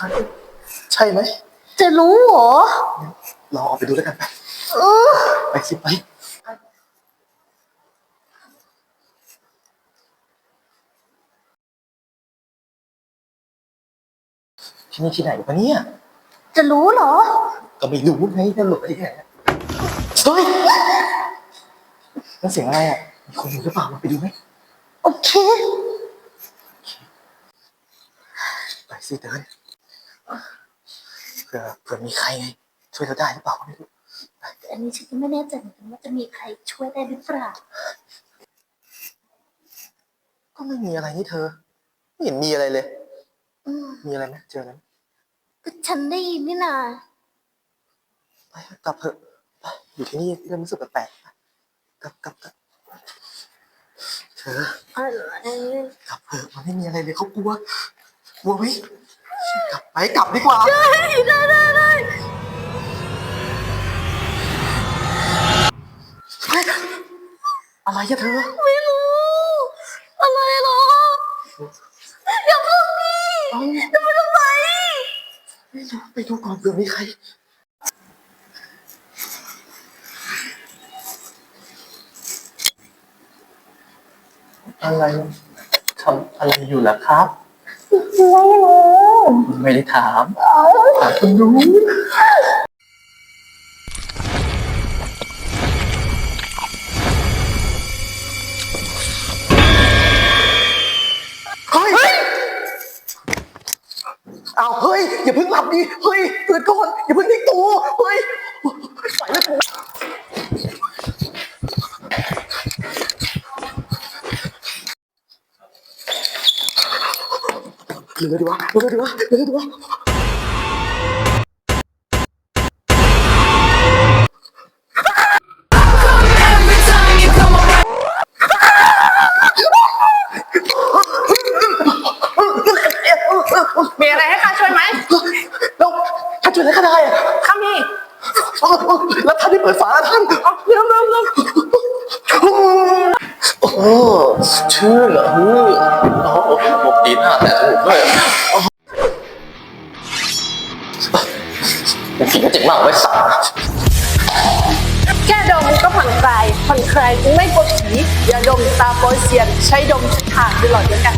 านใช่ไหมจะรู้เหรอลองออกไปดูแล้วกันไปเออไปสิไปที่นี่ที่ไหนวะเนี่ย จะรู้เหรอ ก็ไม่รู้ไงจะหลบไปที่ไหนอะเฮ้ยนั่นเสียงอะไรอะ มีคนอยู่หรือเปล่ามาไปดูไหม โอเค ไปสิเดิน เผื่อเผื่อมีใครไงช่วยเราได้หรือเปล่าไม่รู้แต่อันนี้ฉันก็ไม่แน่ใจเหมือนกันว่าจะมีใครช่วยได้หรือเปล่า ก็ไม่มีอะไรนี่เธอ ไม่เห็นมีอะไรเลย อืมมีอะไรไหมเจออะไรไหมก็ฉันได้ยินนี่นาไปกลับเถอะไปอยู่ที่นี่เริ่มรู้สึกแปลกๆไปกลับกลับกลับเธออะไรกลับเถอะมันไม่มีอะไรเลยเขากลัวกลัวไหมกลับ ไปกลับดีกว่าได้ได้ได้ได้อะไรอะเธอ ไม่รู้ อะไรเหรอ อย่าเพิ่งดิเอ้าจะไปทำไมไม่รู้ไปดูก่อนเผื่อมีใคร อะไรทำอะไรอยู่ล่ะครับ ไม่รู้ ไม่ได้ถามถามคนรู้เฮ้ยเอาเฮ้ย อย่าเพิ่งหลับดิ เฮ้ยตื่นก่อน อย่าเพิ่งนิ่งตัว เฮ้ยไปแล้วกู เหลือดีวะเหลือดีวะเหลือดีวะมีอะไรให้ข้าช่วยไหมแล้วท่านช่วยอะไรข้าได้อะข้ามีแล้วท่านไม่เปิดฝาท่านเริ่มเริ่มเริ่มโอ้ชื่อเหรอโอ้บอ เป็นฝีกระจิกมากไว้สัตว์แค่ดมก็ผ่อนคลายผ่อนคลายไม่กลัวผีอย่าดมตาโปยเซียน ใช้ดมทางตลอดเดียวกัน